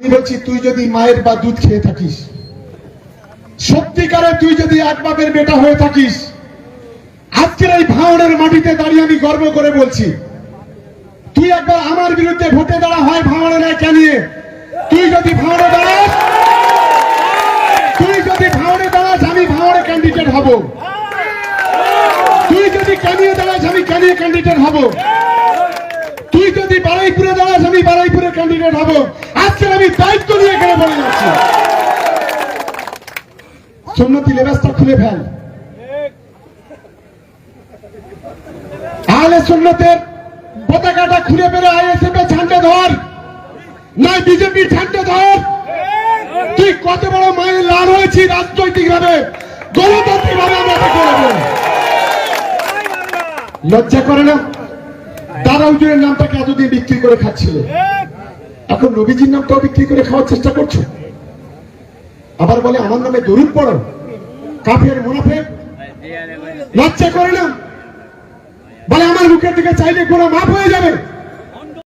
আমি বলছি, তুই যদি মায়ের বা দুধ খেয়ে থাকিস, সত্যিকারে তুই যদি এক বাপের বেটা হয়ে থাকিস, আজকের এই ভাঙনের মাটিতে দাঁড়িয়ে আমি গর্ব করে বলছি, তুই একবার আমার বিরুদ্ধে ভোটে দাঁড়া হয় ভাঙনের একা নিয়ে। তুই যদি ভাঙনে দাঁড়াস, তুই যদি ভাঙনে দাঁড়াস, আমি ভাঙনে ক্যান্ডিডেট হব। তুই যদি কানিয়ে দাঁড়াস, আমি কানিয়ে ক্যান্ডিডেট হব। তুই যদি বারাইপুরে দাঁড়াস, আমি বারাইপুরে ক্যান্ডিডেট হব। আজকে আমি দায়িত্ব নিয়ে এখানে বলে যাচ্ছি। সুন্নতি লেবাসটা খুলে ফেল। আহলে সুন্নতের পতাকাটা খুলে বেরো আইএসএফ এর ধর। না বিজেপির ঝান্ডা ধর। তুই কত বড় মায়ের লাল হয়েছি রাজনৈতিক ভাবে গণতান্ত্রিক ভাবে আমরা লজ্জা করে না? দাদা হুজুরের নামটাকে এতদিন বিক্রি করে খাচ্ছিল। এখন নবীজির নামটাও বিক্রি করে খাওয়ার চেষ্টা করছ। আবার বলে, আমার নামে দরুদ পড়ো। কাফের মুনাফে লজ্জা করে না? বলে, আমার মুখের দিকে চাইলে গোড়া মাফ হয়ে যাবে।